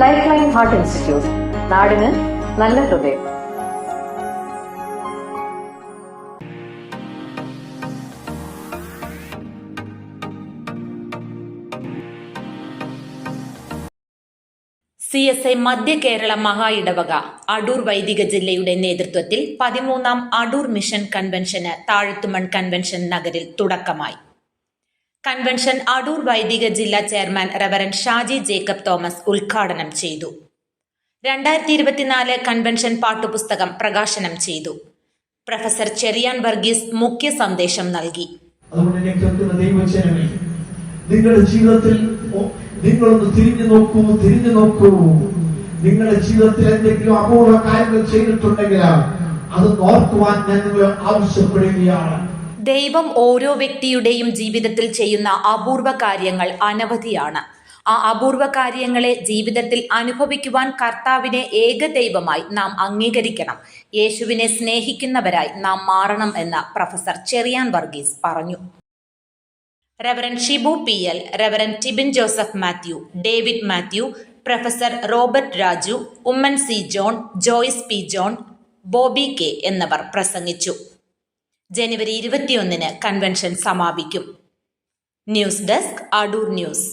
Life line heart institute നാടിന് നല്ല ഹൃദയം. സി എസ് ഐ മധ്യ കേരള മഹാ ഇടവക അടൂർ വൈദിക ജില്ലയുടെ നേതൃത്വത്തിൽ പതിമൂന്നാം അടൂർ മിഷൻ കൺവെൻഷന് താഴത്തുമൺ കൺവെൻഷൻ നഗരിൽ തുടക്കമായി. കൺവെൻഷൻ അടൂർ വൈദിക ജില്ലാ chairman Reverend Shaji Jacob Thomas ഉദ്ഘാടനം ചെയ്തു. രണ്ടായിരത്തി ഇരുപത്തിനാല് കൺവെൻഷൻ പാട്ടുപുസ്തകം പ്രകാശനം ചെയ്തു. പ്രൊഫസർ ചെറിയാൻ വർഗീസ് മുഖ്യ സന്ദേശം നൽകി. നിങ്ങളുടെ ജീവിതത്തിൽ നിങ്ങളൊന്ന് തിരിഞ്ഞു നോക്കൂ തിരിഞ്ഞു നോക്കൂ. നിങ്ങളുടെ ജീവിതത്തിൽ എന്തെങ്കിലും അപൂർവ കാര്യങ്ങൾ ചെയ്തിട്ടുണ്ടെങ്കിൽ അത് നോക്കുവാൻ ഞാൻ നിങ്ങളെ ആവശ്യപ്പെടുകയാണ്. ദൈവം ഓരോ വ്യക്തിയുടെയും ജീവിതത്തിൽ ചെയ്യുന്ന അപൂർവ കാര്യങ്ങൾ അനവധിയാണ്. ആ അപൂർവ കാര്യങ്ങളെ ജീവിതത്തിൽ അനുഭവിക്കുവാൻ കർത്താവിനെ ഏക ദൈവമായി നാം അംഗീകരിക്കണം. യേശുവിനെ സ്നേഹിക്കുന്നവരായി നാം മാറണം എന്ന് പ്രൊഫസർ ചെറിയാൻ വർഗീസ് പറഞ്ഞു. Reverend Shibu P L Reverend Tibin Joseph Mathew David Mathew professor Robert Raju Oommen C John Joyce P John Bobby K എന്നിവർ പ്രസംഗിച്ചു. ജനുവരി ഇരുപത്തിയൊന്നിന് കൺവെൻഷൻ സമാപിക്കും. News desk Adoor news.